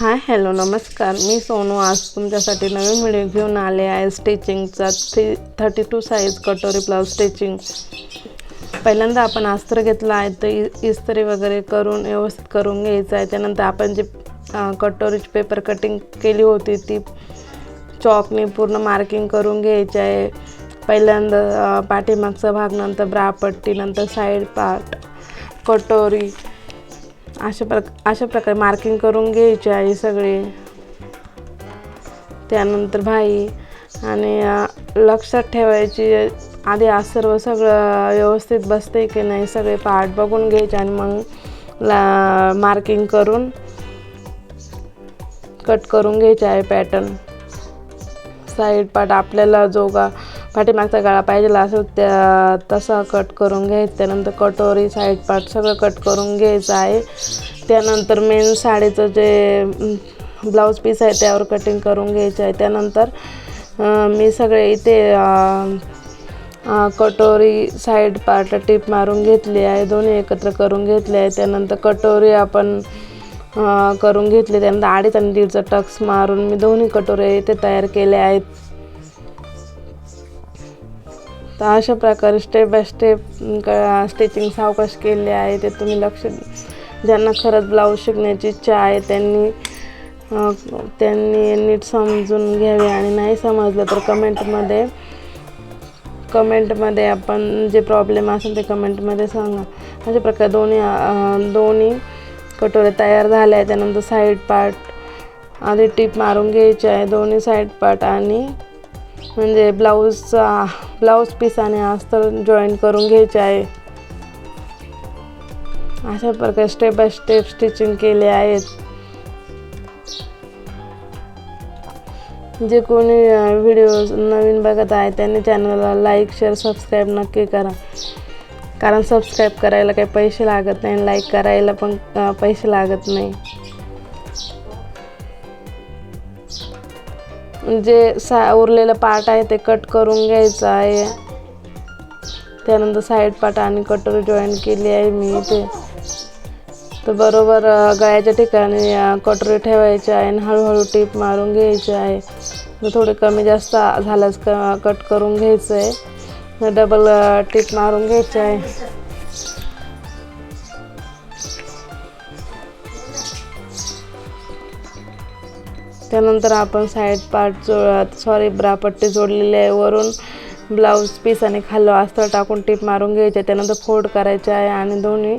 Hi hello नमस्कार. मी सोनू. आज तुमच्यासाठी नवीन व्हिडिओ घेऊन आले आहे स्टिचिंगचा थ्री थर्टी टू साईज कटोरी ब्लाऊज स्टिचिंग. पहिल्यांदा आपण अस्त्र घेतलं आहे तर इ- इस्त्री वगैरे करून व्यवस्थित करून घ्यायचं आहे. त्यानंतर आपण जे कटोरीची पेपर कटिंग केली होती ती चॉकने पूर्ण मार्किंग करून घ्यायची आहे. पहिल्यांदा पाठीमागचा भाग नंतर ब्रापट्टी नंतर साईड पार्ट कटोरी अशा प्र अशा प्रकारे मार्किंग करून घ्यायची आहे सगळी. त्यानंतर भाई आणि लक्षात ठेवायची आधी आज सर्व सगळं व्यवस्थित बसते की नाही सगळे पार्ट बघून घ्यायचे आणि मग ला मार्किंग करून कट करून घ्यायचे आहे पॅटर्न साईड पार्ट आपल्याला जो का पाठीमागचा गळा पाहिजे असेल त्या तसा कट करून घ्यायचा त्यानंतर कटोरी साईड पार्ट सगळं कट करून घ्यायचं आहे. त्यानंतर मेन साडीचं जे ब्लाऊज पीस आहे त्यावर कटिंग करून घ्यायचं आहे. त्यानंतर मी सगळे इथे कटोरी साईड पार्ट टीप मारून घेतली आहे. दोन्ही एकत्र करून घेतले आहे. त्यानंतर कटोरी आपण करून घेतली. त्यानंतर अडीच आणि दीडचं टक्स मारून मी दोन्ही कटोरे इथे तयार केले आहेत. तर अशा प्रकारे स्टेप बाय स्टेप स्टिचिंग सावकाश केले आहे. ते तुम्ही लक्ष ज्यांना खरंच ब्लाऊज शिकण्याची इच्छा आहे त्यांनी त्यांनी नीट समजून घ्यावे. आणि नाही समजलं तर कमेंटमध्ये कमेंटमध्ये आपण जे प्रॉब्लेम असेल ते कमेंटमध्ये सांगा. अशा प्रकारे दोन्ही दोन्ही कटोरे तयार झाले आहे त्यानंतर साईड पार्ट आधी टीप मारून घ्यायची आहे. दोन्ही साईड पार्ट आणि म्हणजे ब्लाऊजचा ब्लाऊज पीस आणि अस्तर जॉईन करून घ्यायचे आहे. अशा प्रकारे स्टेप बाय स्टेप स्टिचिंग केले आहेत. जे कोणी व्हिडिओ नवीन बघत आहे त्यांनी चॅनलला लाईक शेअर सबस्क्राईब नक्की करा. कारण सबस्क्राईब करायला काही पैसे लागत नाही लाईक करायला पण पैसे लागत नाही. जे सा उरलेलं पार्ट आहे ते कट करून घ्यायचं आहे. त्यानंतर साईड पार्ट आणि कटोरी जॉईन केली आहे मी इथे. तर बरोबर गळ्याच्या ठिकाणी कटोरी ठेवायची आहे आणि हळूहळू टीप मारून घ्यायची आहे. थोडे कमी जास्त झाल्यास क कट करून घ्यायचं आहे डबल टीप मारून घ्यायचं आहे. त्यानंतर आपण साईड पार्ट जो सॉरी ब्रापट्टी जोडलेली आहे. वरून ब्लाऊज पीस आणि खाल्लं अस्तर टाकून टीप मारून घ्यायचे. त्यानंतर फोल्ड करायचे आहे आणि दोन्ही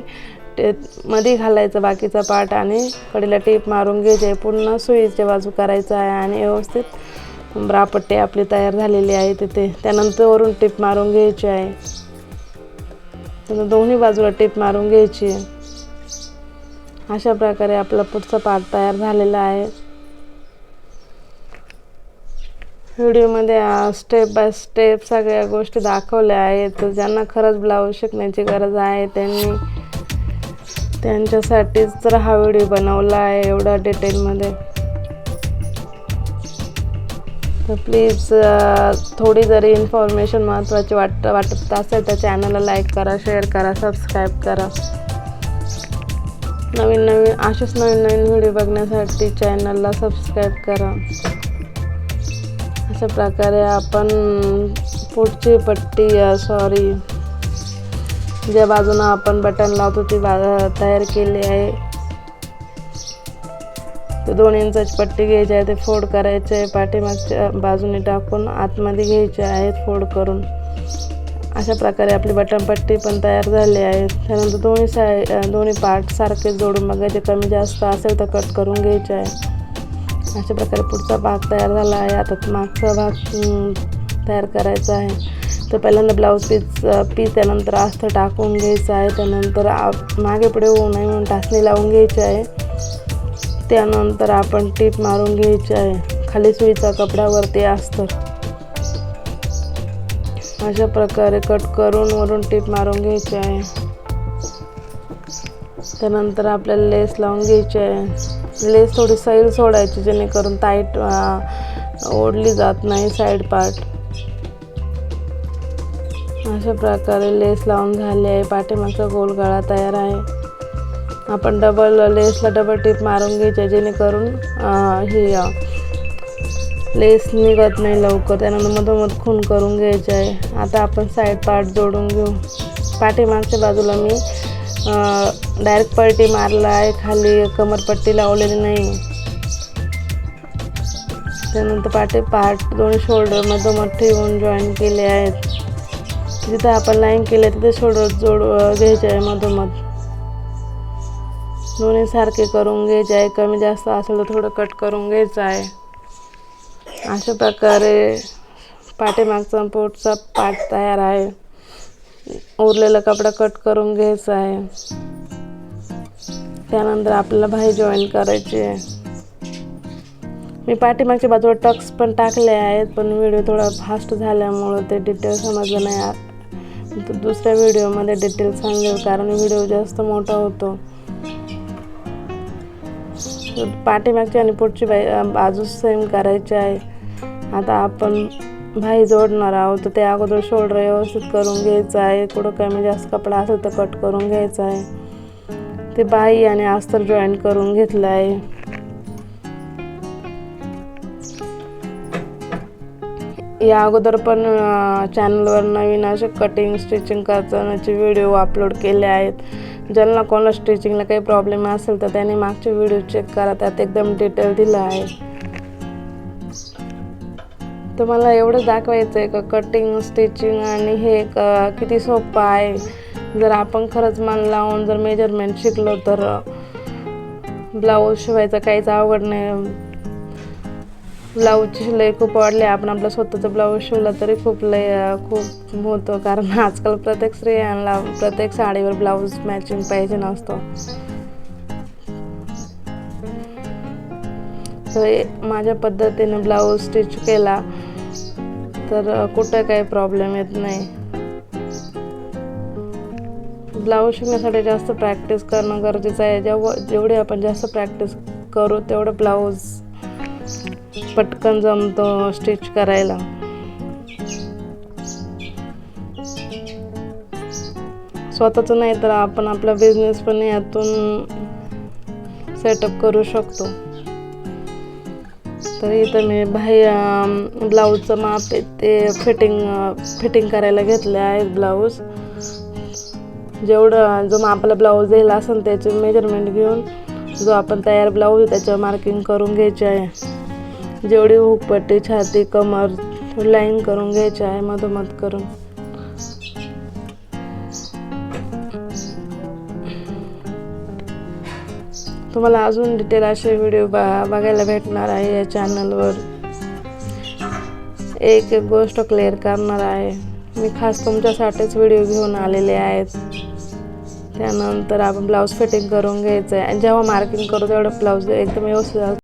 ते मध्ये घालायचं बाकीचा पार्ट आणि कडेला टीप मारून घ्यायचे पुन्हा सुईच्या बाजू करायचं आहे आणि व्यवस्थित ब्रापट्टी आपली तयार झालेली आहे तिथे. त्यानंतर वरून टीप मारून घ्यायची आहे. त्यानंतर दोन्ही बाजूला टीप मारून घ्यायची आहे. अशा प्रकारे आपला पुढचा पार्ट तयार झालेला आहे. व्हिडिओमध्ये स्टेप बाय स्टेप सगळ्या गोष्टी दाखवल्या आहेत. ज्यांना खरंच ब्लाऊज शिकण्याची गरज आहे त्यांनी त्यांच्यासाठीच तर हा व्हिडिओ बनवला आहे एवढा डिटेलमध्ये तर प्लीज थोडी जरी इन्फॉर्मेशन महत्त्वाची वाट वाटत असेल तर चॅनलला लाईक करा शेअर करा सबस्क्राईब करा. नवीन नवीन असेच नवीन नवीन व्हिडिओ बघण्यासाठी चॅनलला सबस्क्राईब करा. अशा प्रकारे आपण पुढची पट्टी सॉरी ज्या बाजूनं आपण बटन लावतो ती बा तयार केली आहे. ते दोन इंचाची पट्टी घ्यायची आहे ते फोड करायचे आहे पाठीमागच्या बाजूने टाकून आतमध्ये घ्यायचे आहेत फोड करून. अशा प्रकारे आपली बटन पट्टी पण तयार झाली आहे. त्यानंतर दोन्ही साय दोन्ही पार्ट सारखे जोडून बघायचे. कमी जास्त असेल तर कट करून घ्यायचे आहे. अशा प्रकारे पुढचा भाग तयार झाला आहे. आता मागचा भाग तयार करायचा आहे. तर पहिल्यांदा ब्लाऊज पीस पीस त्यानंतर आस्थ टाकून घ्यायचं आहे. त्यानंतर आप मागे पुढे होऊ नये म्हणून टाचणी लावून घ्यायची आहे. त्यानंतर आपण टीप मारून घ्यायची आहे. खाली सुईचा कपड्यावरती असतं अशा प्रकारे कट करून वरून टीप मारून घ्यायची आहे. त्यानंतर आपल्याला लेस लावून घ्यायची आहे. लेस थोडी सैल सोडायची जेणेकरून टाईट ओढली जात नाही साईड पार्ट अशा प्रकारे लेस लावून झाली आहे. पाठीमागचा गोल गळा तयार आहे. आपण डबल लेसला डबल टिप मारून घ्यायचे जेणेकरून ही लेस निघत नाही लवकर. त्यानंतर मधोमध खून करून घ्यायचं आहे. आता आपण साईड पार्ट जोडून घेऊ. पाठीमागच्या बाजूला मी डायरेक्ट पट्टी मारला आहे खाली कमरपट्टी लावलेली नाही. त्यानंतर पाठी पार्ट दोन शोल्डर मधोमध ठेवून जॉईन केले आहेत. जिथं आपण लाईन केले तिथे शोल्डर जोड घ्यायचे आहे मधोमध. दोन्ही सारखे करून घ्यायचे आहे. कमी जास्त असेल तर थोडं कट करून घ्यायचं आहे. अशा प्रकारे पाठीमागचा पोटचा पार्ट तयार आहे. उरलेला कपडा कट करून घ्यायचा आहे. त्यानंतर आपल्याला भाई जॉईन करायची आहे. मी पाठीमागच्या बाजूला टक्स पण टाकले आहेत पण व्हिडिओ थोडा फास्ट झाल्यामुळं ते डिटेल समजलं नाही. दुसऱ्या व्हिडिओमध्ये डिटेल सांगेल कारण व्हिडिओ जास्त मोठा होतो. पाठीमागची आणि पुढची बाई बाजू सेम करायची आहे. आता आपण भाई जोडणार आहोत तर त्या अगोदर शोल्डर व्यवस्थित करून घ्यायचं आहे. कुठं कमी जास्त कपडा असेल तर कट करून घ्यायचा आहे. ते बाई आणि अस्तर जॉईन करून घेतलं आहे. या अगोदर पण चॅनलवर नवीन असे कटिंग स्टिचिंग करतानाचे व्हिडिओ अपलोड केले आहेत. ज्यांना कोणाला स्टिचिंगला काही प्रॉब्लेम असेल तर त्याने मागचे व्हिडिओ चेक करा. त्यात एकदम डिटेल दिलं आहे. तर मला एवढं दाखवायचं आहे का? कटिंग स्टिचिंग आणि हे क- किती सोपं आहे? जर आपण खरंच मन लावून जर मेजरमेंट शिकलो तर ब्लाऊज शिवायचं काहीच आवड नाही. ब्लाऊजची शिलाई खूप वाढली आपण आपलं स्वतःचं ब्लाऊज शिवला तरी खूप लय खूप होतं. कारण आजकाल प्रत्येक स्त्रियांना प्रत्येक साडीवर ब्लाऊज मॅचिंग पाहिजे नसतो. तर हे माझ्या पद्धतीने ब्लाऊज स्टिच केला. तर कुठं काही प्रॉब्लेम येत नाही. ब्लाऊज शिकण्यासाठी जास्त प्रॅक्टिस करणं गरजेचं आहे. जेव्हा जेवढी आपण जास्त प्रॅक्टिस करू तेवढं ब्लाऊज पटकन जमतो स्टिच करायला. स्वतःचं नाही तर आपण आपला बिझनेस पण यातून सेटअप करू शकतो. तर इथं मी भाई ब्लाऊजचं माप ते फिटिंग फिटिंग करायला घेतलं आहे ब्लाऊज जेवढं जो मापाला ब्लाऊज येईल असेल त्याचे मेजरमेंट घेऊन जो आपण तयार ब्लाऊज त्याच्यावर मार्किंग करून घ्यायची आहे. जेवढी हुकपट्टी छाती कमर लाईन करून घ्यायची आहे मधोमध करून. तुम्हाला अजून डिटेल असे व्हिडिओ बा बघायला भेटणार आहे या चॅनलवर एक एक गोष्ट क्लिअर करणार आहे. मी खास तुमच्यासाठीच व्हिडिओ घेऊन आलेले आहेत. त्यानंतर आपण ब्लाऊज फिटिंग करून घ्यायचं आहे आणि जेव्हा मार्किंग करू तेवढं ब्लाऊज एकदम व्यवस्थित